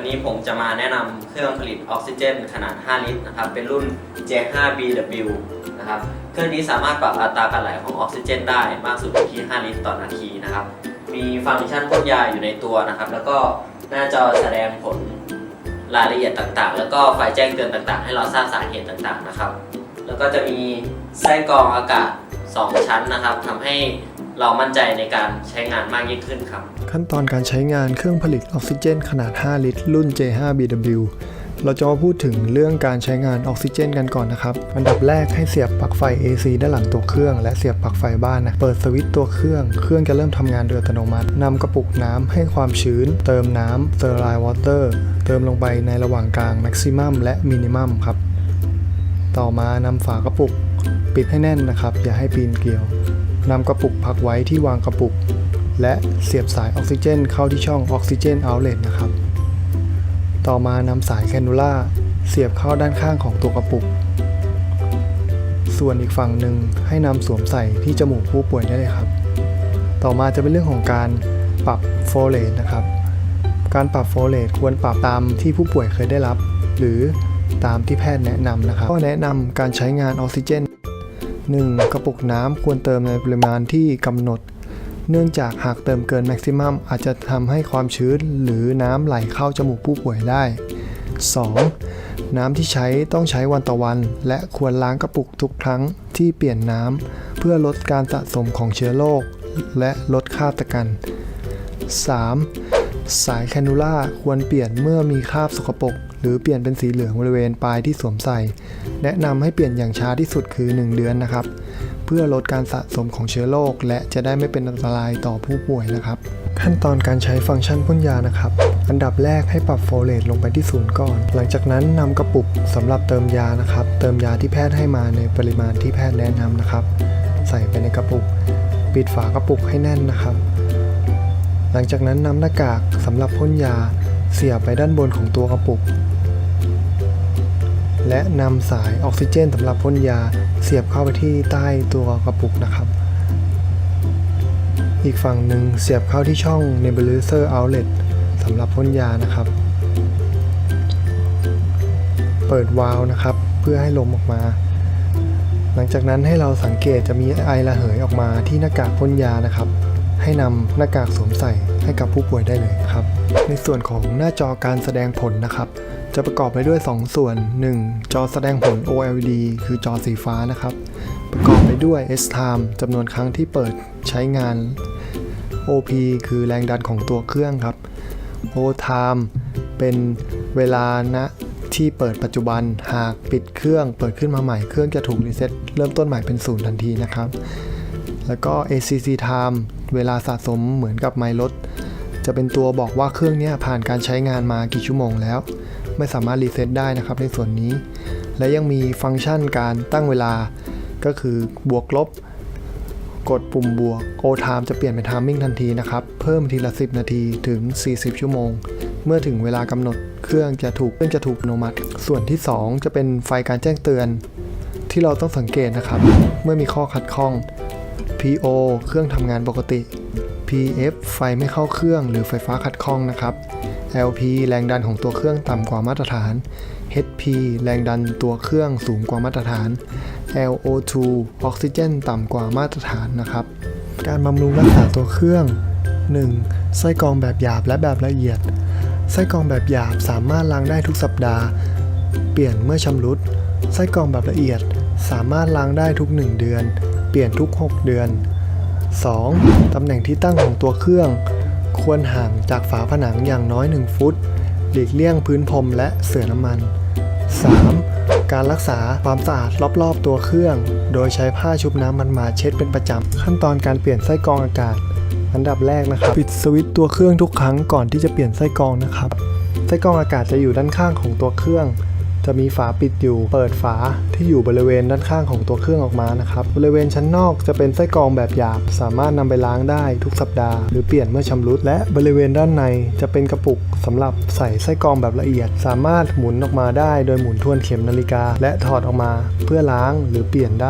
วันนี้ผมจะมาแนะนำเครื่องผลิตออกซิเจน ขนาด 5 ลิตรนะครับ เป็นรุ่น J5BW นะครับ เครื่องนี้สามารถปรับอัตราการไหลของออกซิเจน ได้มากสุดที่ 5 ลิตรต่อนาทีนะครับ มีฟังก์ชันพ่นยาอยู่ในตัวนะครับ แล้วก็หน้าจอแสดงผลรายละเอียดต่างๆ แล้วก็ไฟแจ้งเตือนต่างๆ ให้เราทราบสาเหตุต่างๆนะครับ แล้วก็จะมีไส้กรองอากาศ 2 ชั้นนะครับทำให้เรามั่นใจในการใช้งานมากยิ่งขึ้นครับ ขั้นตอนการใช้งานเครื่องผลิตออกซิเจน ขนาด 5 ลิตร รุ่น J5BW เราจะมาพูดถึงเรื่องการใช้งานออกซิเจนกันก่อนนะครับ อันดับแรกให้เสียบปลั๊กไฟ AC ด้านหลังตัวเครื่อง และเสียบปลั๊กไฟบ้านนะ เปิดสวิตช์ตัวเครื่อง เครื่องจะเริ่มทำงานโดยอัตโนมัตินำกระปุกน้ำให้ความชื้น เติมน้ำ Sterile Water เติมลงไปในระหว่างกลาง Maximum และ Minimum ครับ ต่อมานำฝากระปุก ปิดให้แน่นนะครับ อย่าให้ปีนเกลียวนำกระปุกพักไว้ที่วางกระปุก และเสียบสายออกซิเจน เข้าที่ช่องออกซิเจนเอาเล t นะครับ ต่อมานำสายแคนูล่าเสียบเข้าด้านข้างของตัวกระปุก ส่วนอีกฝั่งหนึ่งให้นำสวมใส่ที่จมูกผู้ป่วยได้เลยครับ ต่อมาจะเป็นเรื่องของการปรับโฟเลตนะครับ การปรับโฟเลตควรปรับตามที่ผู้ป่วยเคยได้รับ หรือตามที่แพทย์แนะนำนะครับ ก็แนะนำการใช้งานออกซิเจน 1. กระปุกน้ำควรเติมในปริมาณที่กำหนด เนื่องจากหากเติมเกินแม็กซิมัมอาจจะทำให้ความชื้นหรือน้ำไหลเข้าจมูกผู้ป่วยได้ 2. น้ำที่ใช้ต้องใช้วันต่อวัน และควรล้างกระปุกทุกครั้งที่เปลี่ยนน้ำเพื่อลดการสะสมของเชื้อโรคและลดค่าตะกัน 3. สายแคนูล่าควรเปลี่ยนเมื่อมีคราบสกปรกหรือเปลี่ยนเป็นสีเหลืองบริเวณปลายที่สวมใส่ แนะนำให้เปลี่ยนอย่างช้าที่สุดคือ 1 เดือนนะครับ เพื่อลดการสะสมของเชื้อโรคและจะได้ไม่เป็นอันตรายต่อผู้ป่วยนะครับ ขั้นตอนการใช้ฟังก์ชันพ่นยานะครับ อันดับแรกให้ปรับโฟเลตลงไปที่ศูนย์ก่อน หลังจากนั้นนำกระปุกสำหรับเติมยานะครับ เติมยาที่แพทย์ให้มาในปริมาณที่แพทย์แนะนำนะครับ ใส่ไปในกระปุก ปิดฝากระปุกให้แน่นนะครับ หลังจากนั้นนำหน้ากากสำหรับพ่นยาเสียบไปด้านบนของตัวกระปุก และนำสายออกซิเจนสำหรับพ่นยาเสียบเข้าไปที่ใต้ตัวกระปุกนะครับ อีกฝั่งหนึ่งเสียบเข้าที่ช่อง nebulizer outlet สำหรับพ่นยานะครับ เปิดวาล์วนะครับ เพื่อให้ลมออกมา หลังจากนั้นให้เราสังเกตจะมีไอระเหยออกมาที่หน้ากากพ่นยานะครับ ให้นำหน้ากากสวมใส่ให้กับผู้ป่วยได้เลยครับ ในส่วนของหน้าจอการแสดงผลนะครับ จะประกอบไปด้วย 2 ส่วน 1. จอแสดงผล OLED คือจอสีฟ้านะครับ ประกอบไปด้วย S-Time จำนวนครั้งที่เปิดใช้งาน OP คือแรงดันของตัวเครื่องครับ O-Time เป็นเวลาณที่เปิดปัจจุบันหากปิดเครื่อง เปิดขึ้นมาใหม่เครื่องจะถูกรีเซ็ตเริ่มต้นใหม่เป็นศูนย์ทันทีนะครับ แล้วก็ ACC Time เวลาสะสมเหมือนกับไมล์รถ จะเป็นตัวบอกว่าเครื่องนี้ผ่านการใช้งานมากี่ชั่วโมงแล้ว ไม่สามารถรีเซ็ตได้นะครับในส่วนนี้ และยังมีฟังก์ชันการตั้งเวลา ก็คือบวกลบ กดปุ่มบวก O time จะเปลี่ยนเป็น timing ทันทีนะครับ เพิ่มทีละ 10 นาทีถึง 40 ชั่วโมง เมื่อถึงเวลากำหนดเครื่องจะถูกเครื่องจะถูกอัตโนมัติ ส่วนที่ 2 จะเป็นไฟการแจ้งเตือน ที่เราต้องสังเกตนะครับ เมื่อมีข้อขัดข้อง PO เครื่องทำงานปกติ PF ไฟไม่เข้าเครื่องหรือไฟฟ้าขัดข้องนะครับ LP แรงดันของตัวเครื่องต่ำกว่ามาตรฐาน HP แรงดันตัวเครื่องสูงกว่ามาตรฐาน LO2 ออกซิเจนต่ำกว่ามาตรฐานนะครับ การบำรุงรักษาตัวเครื่อง 1. ไส้กรองแบบหยาบและแบบละเอียด ไส้กรองแบบหยาบสามารถล้างได้ทุกสัปดาห์ เปลี่ยนเมื่อชำรุด ไส้กรองแบบละเอียด สามารถล้างได้ทุก 1 เดือน เปลี่ยนทุก 6 เดือน 2. ตำแหน่งที่ตั้งของตัวเครื่อง ควรห่างจากฝาผนังอย่างน้อย 1 ฟุต หลีกเลี่ยงพื้นพรมและเสื่อน้ำมัน 3. การรักษาความสะอาดรอบๆตัวเครื่อง โดยใช้ผ้าชุบน้ำมันมาเช็ดเป็นประจำ ขั้นตอนการเปลี่ยนไส้กรองอากาศ อันดับแรกนะครับ ปิดสวิตช์ตัวเครื่องทุกครั้งก่อนที่จะเปลี่ยนไส้กรองนะครับ ไส้กรองอากาศจะอยู่ด้านข้างของตัวเครื่อง จะมีฝาปิดอยู่ เปิดฝาที่อยู่บริเวณด้านข้างของตัวเครื่องออกมานะครับ บริเวณชั้นนอกจะเป็นไส้กรองแบบหยาบ สามารถนำไปล้างได้ทุกสัปดาห์หรือเปลี่ยนเมื่อชำรุด และบริเวณด้านในจะเป็นกระปุกสำหรับใส่ไส้กรองแบบละเอียด สามารถหมุนออกมาได้ โดยหมุนทวนเข็มนาฬิกา และถอดออกมาเพื่อล้างหรือเปลี่ยนได้